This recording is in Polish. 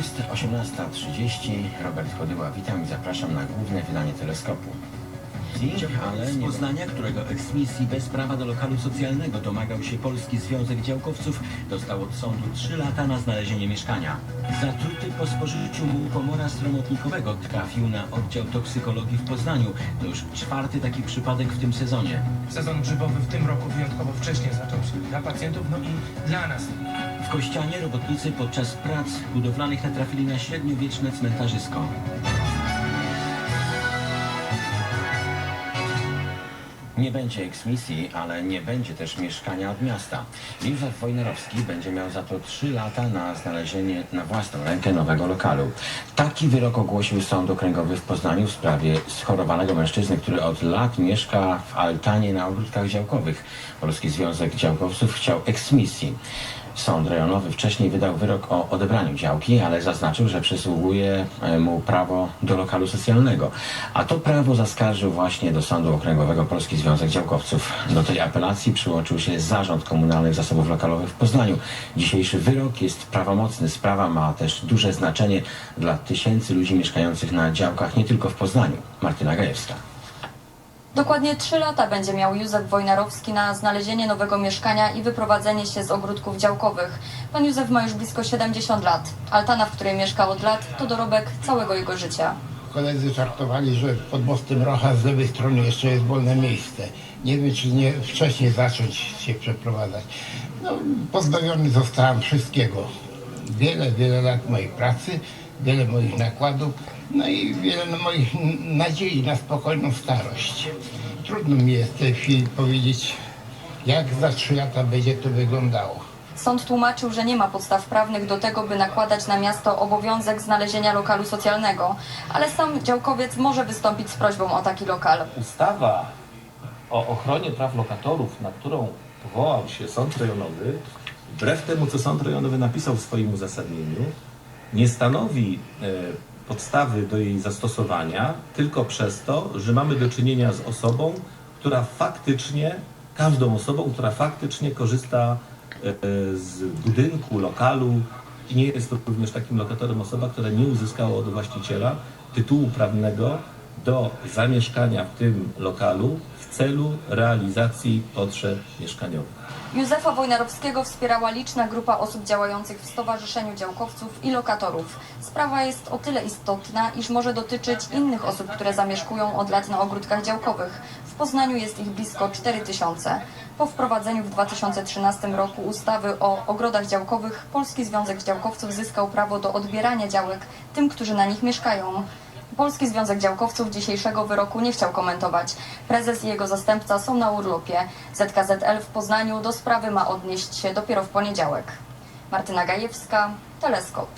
18.30. Robert Chodyła, witam i zapraszam na główne wydanie teleskopu. Ale Z Poznania, którego eksmisji bez prawa do lokalu socjalnego domagał się Polski Związek Działkowców, dostał od sądu 3 lata na znalezienie mieszkania. Zatruty po spożyciu mułomora stromotnikowego trafił na oddział toksykologii w Poznaniu. To już czwarty taki przypadek w tym sezonie. Sezon grzybowy w tym roku wyjątkowo wcześnie zaczął się dla pacjentów, no i dla nas. W Kościanie robotnicy podczas prac budowlanych natrafili na średniowieczne cmentarzysko. Nie będzie eksmisji, ale nie będzie też mieszkania od miasta. Józef Wojnarowski będzie miał za to 3 lata na znalezienie na własną rękę nowego lokalu. Taki wyrok ogłosił Sąd Okręgowy w Poznaniu w sprawie schorowanego mężczyzny, który od lat mieszka w altanie na ogródkach działkowych. Polski Związek Działkowców chciał eksmisji. Sąd rejonowy wcześniej wydał wyrok o odebraniu działki, ale zaznaczył, że przysługuje e, mu prawo do lokalu socjalnego. A to prawo zaskarżył właśnie do Sądu Okręgowego Polski Związek Działkowców. Do tej apelacji przyłączył się Zarząd Komunalnych Zasobów Lokalowych w Poznaniu. Dzisiejszy wyrok jest prawomocny. Sprawa ma też duże znaczenie dla tysięcy ludzi mieszkających na działkach nie tylko w Poznaniu. Martyna Gajewska. Dokładnie 3 lata będzie miał Józef Wojnarowski na znalezienie nowego mieszkania i wyprowadzenie się z ogródków działkowych. Pan Józef ma już blisko 70 lat. Altana, w której mieszka od lat, to dorobek całego jego życia. Koledzy żartowali, że pod mostem Rocha z lewej strony jeszcze jest wolne miejsce. Nie wiem, czy nie wcześniej zacząć się przeprowadzać. No, pozbawiony zostałem wszystkiego. Wiele, wiele lat mojej pracy, wiele moich nakładów, no i wiele moich nadziei na spokojną starość. Trudno mi jest w tej chwili powiedzieć, jak za trzy lata będzie to wyglądało. Sąd tłumaczył, że nie ma podstaw prawnych do tego, by nakładać na miasto obowiązek znalezienia lokalu socjalnego, ale sam działkowiec może wystąpić z prośbą o taki lokal. ustawa o ochronie praw lokatorów, na którą powołał się sąd rejonowy, wbrew temu, co sąd rejonowy napisał w swoim uzasadnieniu, nie stanowi e, podstawy do jej zastosowania tylko przez to, że mamy do czynienia z osobą, która faktycznie, każdą osobą, która faktycznie korzysta e, z budynku, lokalu i nie jest to również takim lokatorem osoba, która nie uzyskała od właściciela tytułu prawnego do zamieszkania w tym lokalu w celu realizacji potrzeb mieszkaniowych. Józefa Wojnarowskiego wspierała liczna grupa osób działających w Stowarzyszeniu Działkowców i Lokatorów. Sprawa jest o tyle istotna, iż może dotyczyć innych osób, które zamieszkują od lat na ogródkach działkowych. W Poznaniu jest ich blisko 4 tysiące. Po wprowadzeniu w 2013 roku ustawy o ogrodach działkowych Polski Związek Działkowców zyskał prawo do odbierania działek tym, którzy na nich mieszkają. Polski Związek Działkowców dzisiejszego wyroku nie chciał komentować. Prezes i jego zastępca są na urlopie. ZKZL w Poznaniu do sprawy ma odnieść się dopiero w poniedziałek. Martyna Gajewska, Teleskop.